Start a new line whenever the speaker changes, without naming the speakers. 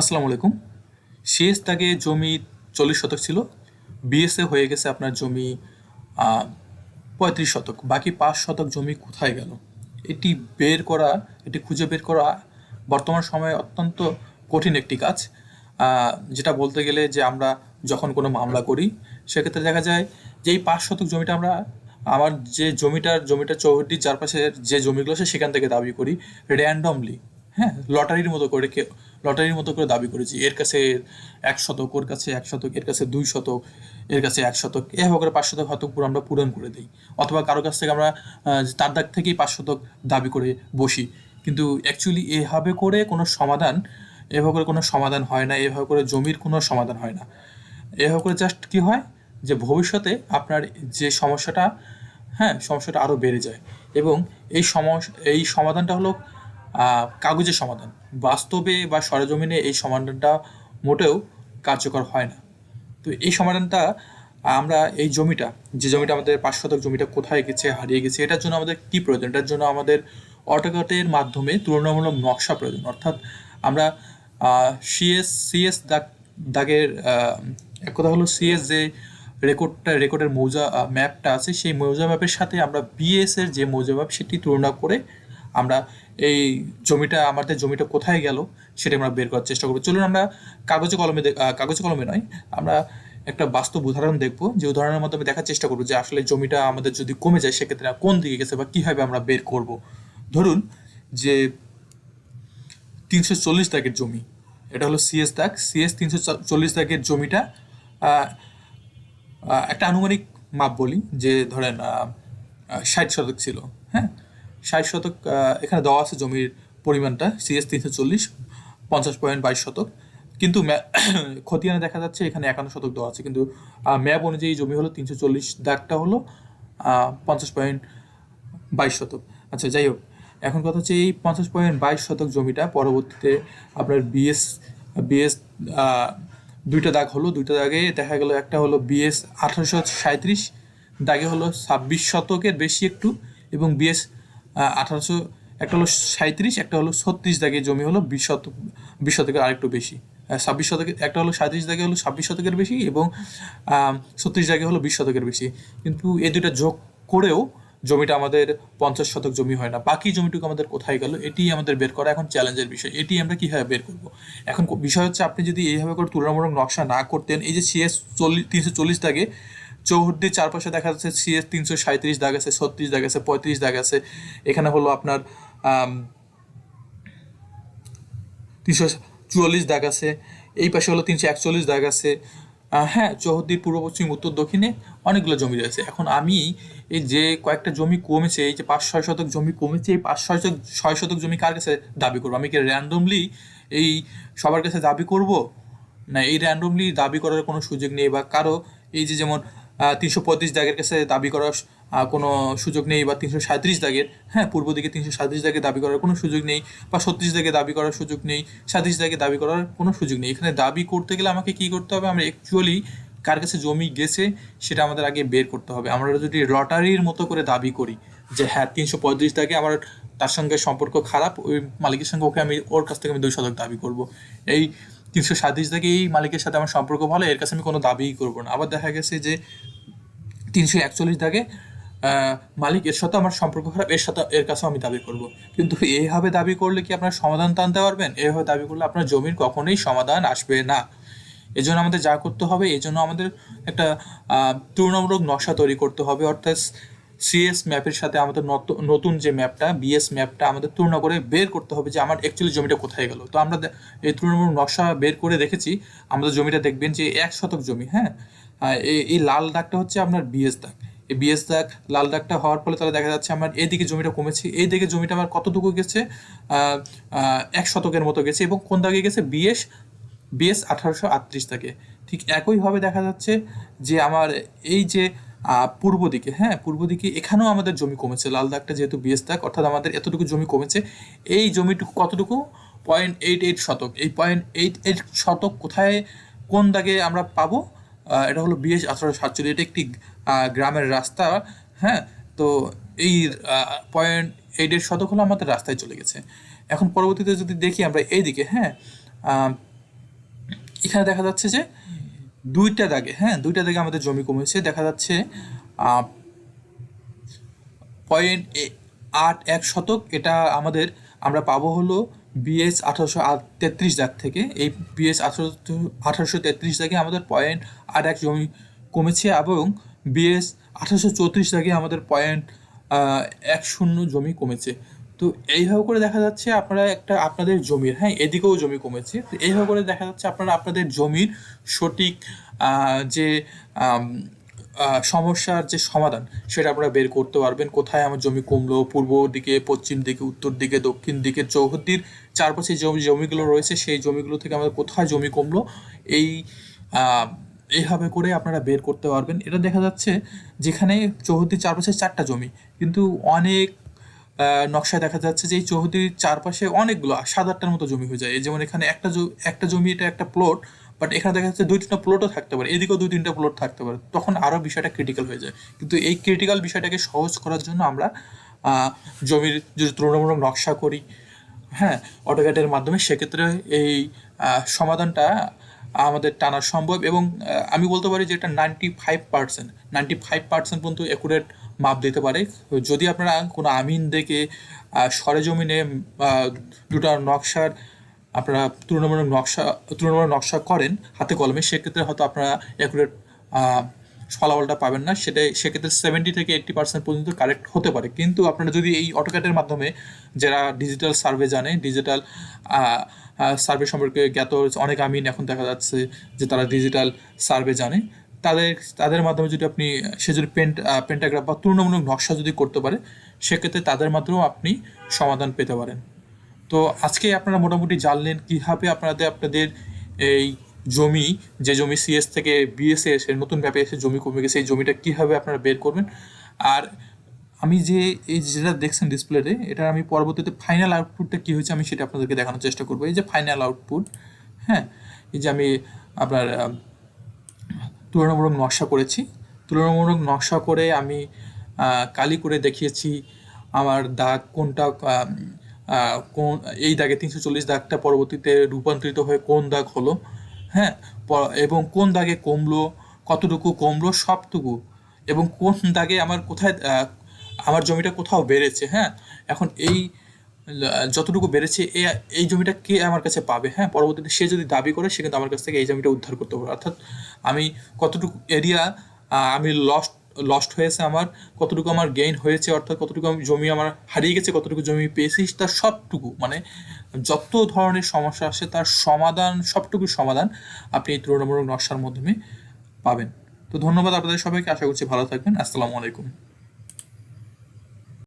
আসসালামু আলাইকুম। সিএস তাকে জমি চল্লিশ শতক ছিল। বিএসএ হয়ে গেছে আপনার জমি পঁয়ত্রিশ শতক। বাকি পাঁচ শতক জমি কোথায় গেল? এটি বের করা, এটি খুঁজে বের করা বর্তমান সময়ে অত্যন্ত কঠিন একটি কাজ। যেটা বলতে গেলে যে আমরা যখন কোনো মামলা করি, সেক্ষেত্রে দেখা যায় যে এই পাঁচ শতক জমিটা আমরা, আমার যে জমিটার জমিটার চৌহদ্দির চারপাশের যে জমিগুলো আছে, সেখান থেকে দাবি করি র্যান্ডমলি। হ্যাঁ লটারির মতো করে কে লটারির মতো করে দাবি করেছি। এর কাছে এক শতক, ওর কাছে এক শতক, এর কাছে দুই শতক, এর কাছে এক শতক এভাবে করে পাঁচ শতক শতক পুরো আমরা পূরণ করে দিই। অথবা কারও কাছ থেকে আমরা তার দাগ থেকেই পাঁচ শতক দাবি করে বসি। কিন্তু অ্যাকচুয়ালি এভাবে করে কোনো সমাধান, এভাবে করে কোনো সমাধান হয় না, এভাবে করে জমির কোনো সমাধান হয় না। এভাবে করে জাস্ট কি হয়? যে ভবিষ্যতে আপনার যে সমস্যাটা হ্যাঁ সমস্যাটা আরও বেড়ে যায়। এবং এই সমস্যা এই সমাধানটা হলো কাগজের সমাধান। বাস্তবে বা সরজমিনে এই সমাধানটা মোটেও কার্যকর হয় না। তো এই সমাধানটা আমরা এই জমিটা, যে জমিটা আমাদের পাঁচ শতক জমিটা কোথায় গেছে, হারিয়ে গেছে, এটার জন্য আমাদের কি প্রয়োজন? এটার জন্য আমাদের অটোকাটের মাধ্যমে তুলনামূলক নকশা প্রয়োজন। অর্থাৎ আমরা সিএস সিএস দাগ, দাগের এক কথা হলো সিএস যে রেকর্ডটা, রেকর্ডের মৌজা ম্যাপটা আছে, সেই মৌজা ম্যাপের সাথে আমরা বিএস এর যে মৌজা ম্যাপ, সেটি তুলনা করে আমরা এই জমিটা, আমাদের জমিটা কোথায় গেল সেটা আমরা বের করার চেষ্টা করব। চলুন আমরা কাগজে কলমে কাগজে কলমে নয়, আমরা একটা বাস্তব উদাহরণ দেখব, যে উদাহরণের মাধ্যমে দেখার চেষ্টা করব যে আসলে জমিটা আমাদের যদি কমে যায় সেক্ষেত্রে কোন দিকে গেছে বা কীভাবে আমরা বের করব। ধরুন যে তিনশো চল্লিশ দাগের জমি, এটা হলো সিএস দাগ। সিএস তিনশো চল্লিশ দাগের জমিটা একটা আনুমানিক মাপ বলি, যে ধরেন ষাট শতক ছিল হ্যাঁ? ষাট শতক এখানে দেওয়া আছে জমির পরিমাণটা, সিএস তিনশো চল্লিশ, পঞ্চাশ পয়েন্ট বাইশ শতক। কিন্তু খতিয়ানে দেখা যাচ্ছে এখানে একান্ন শতক দেওয়া আছে। কিন্তু ম্যাপ অনুযায়ী জমি হলো তিনশো চল্লিশ, দাগটা হলো পঞ্চাশ পয়েন্ট বাইশ শতক। আচ্ছা যাই হোক, এখন কথা হচ্ছে এই পঞ্চাশ পয়েন্ট বাইশ শতক জমিটা পরবর্তীতে আপনার বিএস বিএস দুইটা দাগ হলো। দুইটা দাগে দেখা গেল, একটা হলো বিএস আঠারোশো সাঁত্রিশ দাগে হলো ছাব্বিশ শতকের বেশি একটু, এবং বিএস আঠারোশো একটা হলো সাঁত্রিশ একটা হলো ছত্রিশ দাগে জমি হলো বিশ শতক বিশ শতকের আরেকটু বেশি। ছাব্বিশ শতকের একটা হলো সাঁত্রিশ দাগে হলো ছাব্বিশ শতকের বেশি এবং ছত্রিশ দাগে হলো বিশ শতকের বেশি। কিন্তু এই দুইটা যোগ করেও জমিটা আমাদের পঞ্চাশ শতক জমি হয় না। বাকি জমিটুকু আমাদের কোথায় গেল? এটি আমাদের বের করা এখন চ্যালেঞ্জের বিষয়। এটি আমরা কীভাবে বের করব? এখন বিষয় হচ্ছে আপনি যদি এইভাবে করে তুলনামূলক নকশা না করতেন, এই যে সিএস চল্লিশ তিনশো চল্লিশ দাগে চৌহদ্দির চারপাশে দেখা যাচ্ছে সিএস তিনশো সাঁত্রিশ দাগ আছে, ছত্রিশ দাগ আছে, পঁয়ত্রিশ দাগ আছে। এখানে হলো আপনার তিনশো চুয়াল্লিশ দাগ আছে। এই পাশে হলো তিনশো একচল্লিশ দাগ আছে। হ্যাঁ চৌহদ্দির পূর্ব, পশ্চিম, উত্তর, দক্ষিণে অনেকগুলো জমি রয়েছে। এখন আমি এই যে কয়েকটা জমি কমেছে, এই যে পাঁচ ছয় শতক জমি কমেছে, এই পাঁচ ছয় শতক ছয় শতক জমি কার কাছে দাবি করব? আমি কি র্যান্ডমলি এই সবার কাছে দাবি করব? না, এই র্যান্ডমলি দাবি করার কোনো সুযোগ নেই বা কারও, এই যে যেমন তিনশো পঁয়ত্রিশ দাগের কাছে দাবি করার কোনো সুযোগ নেই বা তিনশো সাঁত্রিশ দাগের হ্যাঁ পূর্ব দিকে তিনশো সাঁত্রিশ দাগে দাবি করার কোনো সুযোগ নেই বা ছত্রিশ দাগে দাবি করার সুযোগ নেই সাঁত্রিশ দাগে দাবি করার কোনো সুযোগ নেই। এখানে দাবি করতে গেলে আমাকে কি করতে হবে? আমরা অ্যাকচুয়ালি কার কাছে জমি গেছে সেটা আমাদের আগে বের করতে হবে। আমরা যদি লটারির মতো করে দাবি করি যে হ্যাঁ তিনশো পঁয়ত্রিশ দাগে আমার তার সঙ্গে সম্পর্ক খারাপ, ওই মালিকের সঙ্গে ওকে আমি, ওর কাছ থেকে আমি দুই শতক দাবি করব। এই তিনশো সাঁত্রিশ থেকে এই মালিকের সাথে আমার সম্পর্ক ভালো এর কাছে আমি কোনো দাবিই করব না। আবার দেখা গেছে যে তিনশো একচল্লিশ আহ, মালিক এর সাথে আমার সম্পর্ক খারাপ এর সাথে এর কাছেও আমি দাবি করব। কিন্তু এইভাবে দাবি করলে কি আপনার সমাধান টানতে পারবেন? এইভাবে দাবি করলে আপনার জমির কখনোই সমাধান আসবে না। এজন্য আমাদের যা করতে হবে এই জন্য আমাদের একটা তুলনামূলক নকশা তৈরি করতে হবে। অর্থাৎ সিএস ম্যাপের সাথে আমাদের নত- নতুন যে ম্যাপটা বিএস ম্যাপটা আমাদের তুলনা করে বের করতে হবে যে আমার অ্যাকচুয়ালি জমিটা কোথায় গেল। তো আমরা এই তুলনামূলক নকশা বের করে দেখেছি আমাদের জমিটা দেখবেন যে এক শতক জমি হ্যাঁ? এই লাল দাগটা হচ্ছে আপনার বিএস দাগ। এই বিএস দাগ লাল দাগটা হওয়ার ফলে তাহলে দেখা যাচ্ছে আমার এদিকে জমিটা কমেছে এই দিকে জমিটা আমার কতটুকু গেছে? এক শতকের মতো গেছে এবং কোন দাগে গেছে? বিএস বিএস আঠারোশো আটত্রিশ থেকে ঠিক একইভাবে দেখা যাচ্ছে যে আমার এই যে পূর্ব দিকে হ্যাঁ পূর্ব দিকে এখানেও আমাদের জমি কমেছে। লাল দাগটা যেহেতু বিএস দাগ, অর্থাৎ আমাদের এতটুকু জমি কমেছে। এই জমিটুকু কতটুকু? পয়েন্ট এইট এইট শতক। এই পয়েন্ট এইট এইট শতক কোথায়, কোন দাগে আমরা পাবো? এটা হলো বিএস আঠারোশো সাতচল্লিশ। এটা একটি গ্রামের রাস্তা হ্যাঁ তো এই পয়েন্ট এইট এইট শতক হলো আমাদের রাস্তায় চলে গেছে। এখন পরবর্তীতে যদি দেখি আমরা এইদিকে হ্যাঁ এখানে দেখা যাচ্ছে যে দুইটা দাগে হ্যাঁ দুইটা দাগে আমাদের জমি কমেছে। দেখা যাচ্ছে পয়েন্ট আট এক শতক, এটা আমাদের, আমরা পাবো হলো বিএস আঠারোশো তেত্রিশ দাগ থেকে। এই বিএস আঠারো আঠারোশো তেত্রিশ দাগে আমাদের পয়েন্ট আট এক জমি কমেছে এবং বিএস আঠারোশো চৌত্রিশ দাগে আমাদের পয়েন্ট এক শূন্য জমি কমেছে। তো এইভাবে করে দেখা যাচ্ছে আপনারা একটা আপনাদের জমির হ্যাঁ এদিকেও জমি কমেছে। তো এইভাবে করে দেখা যাচ্ছে আপনারা আপনাদের জমির সঠিক যে সমস্যার যে সমাধান, সেটা আপনারা বের করতে পারবেন। কোথায় আমার জমি কমলো, পূর্ব দিকে, পশ্চিম দিকে, উত্তর দিকে, দক্ষিণ দিকে, চৌহদ্দির চারপাশে যে জমিগুলো রয়েছে, সেই জমিগুলো থেকে আমাদের কোথায় জমি কমলো, এই এইভাবে করে আপনারা বের করতে পারবেন। এটা দেখা যাচ্ছে যেখানে চৌহদ্দির চারপাশে চারটা জমি, কিন্তু অনেক নকশায় দেখা যাচ্ছে যে এই চৌহদ্দির চারপাশে অনেকগুলো সাত আটটার মতো জমি হয়ে যায়। যেমন এখানে একটা একটা জমি এটা একটা প্লট বাট এখানে দেখা যাচ্ছে দুই তিনটা প্লটও থাকতে পারে, এদিকেও দুই তিনটা প্লট থাকতে পারে। তখন আরও বিষয়টা ক্রিটিক্যাল হয়ে যায়। কিন্তু এই ক্রিটিক্যাল বিষয়টাকে সহজ করার জন্য আমরা জমির যদি তুলনামূলক নকশা করি হ্যাঁ অটোক্যাটের মাধ্যমে সেক্ষেত্রে এই সমাধানটা আমাদের টানা সম্ভব এবং আমি বলতে পারি যে এটা ninety five percent ninety five percent পর্যন্ত অ্যাকুরেট মাপ দিতে পারে। যদি আপনারা কোনো আমিন দেখে সরেজমিনে দুটো নকশার আপনারা তুলনামূলক নকশা তুলনামূলক নকশা করেন হাতে কলমে, সেক্ষেত্রে হয়তো আপনারা অ্যাকুরেট ফলাফলটা পাবেন না সেটাই সেক্ষেত্রে সেভেন্টি থেকে এইট্টি পার্সেন্ট পর্যন্ত কারেক্ট হতে পারে। কিন্তু আপনারা যদি এই অটোক্যাটের মাধ্যমে যারা ডিজিটাল সার্ভে জানে ডিজিটাল সার্ভে সম্পর্কে জ্ঞাত অনেক আমিন এখন দেখা যাচ্ছে যে তারা ডিজিটাল সার্ভে জানে, তাদের তাদের মাধ্যমে যদি আপনি সে যদি পেন্ট পেন্টাগ্রাফ বা তুলনামূলক নকশা যদি করতে পারে, সেক্ষেত্রে তাদের মাধ্যমেও আপনি সমাধান পেতে পারেন। তো আজকে আপনারা মোটামুটি জানলেন কীভাবে আপনাদের আপনাদের এই জমি, যে জমি সিএস থেকে বিএসএ এসে, নতুন ব্যাপে এসে জমি কমে গেছে, এই জমিটা কীভাবে আপনারা বের করবেন? আর আমি যে, এই যেটা দেখছেন ডিসপ্লেতে এটা আমি পরবর্তীতে ফাইনাল আউটপুটটা কী হয়েছে আমি সেটা আপনাদেরকে দেখানোর চেষ্টা করব। এই যে ফাইনাল আউটপুট হ্যাঁ? এই যে আমি আপনার তুলনামূলক নকশা করেছি। তুলনামূলক নকশা করে আমি কালি করে দেখিয়েছি আমার দাগ কোনটা কোন, এই দাগে তিনশো চল্লিশ দাগটা পরবর্তীতে রূপান্তরিত হয়ে কোন দাগ হলো। হ্যাঁ এবং কোন দাগে কমলো, কতটুকু কমলো, সবটুকু, এবং কোন দাগে আমার কোথায় আমার জমিটা কোথাও বেড়েছে হ্যাঁ এখন এই যতটুকু বেড়েছে, এ, এই জমিটা কে আমার কাছে পাবে হ্যাঁ পরবর্তীতে সে যদি দাবি করে, সে কিন্তু আমার কাছ থেকে এই জমিটা উদ্ধার করতে পারবে। অর্থাৎ আমি কতটুকু এরিয়া আমি লস্ট লস্ট হয়েছে আমার, কতটুকু আমার গেইন হয়েছে, অর্থাৎ কতটুকু আমি জমি আমার হারিয়ে গেছে, কতটুকু জমি পেয়েছি, তার সবটুকু মানে যত ধরনের সমস্যা আসে তার সমাধান সবটুকু সমাধান আপনি এই তুলনামূলক নকশার মাধ্যমে পাবেন। তো ধন্যবাদ আপনাদের সবাইকে, আশা করছি ভালো থাকবেন। আসসালামু আলাইকুম।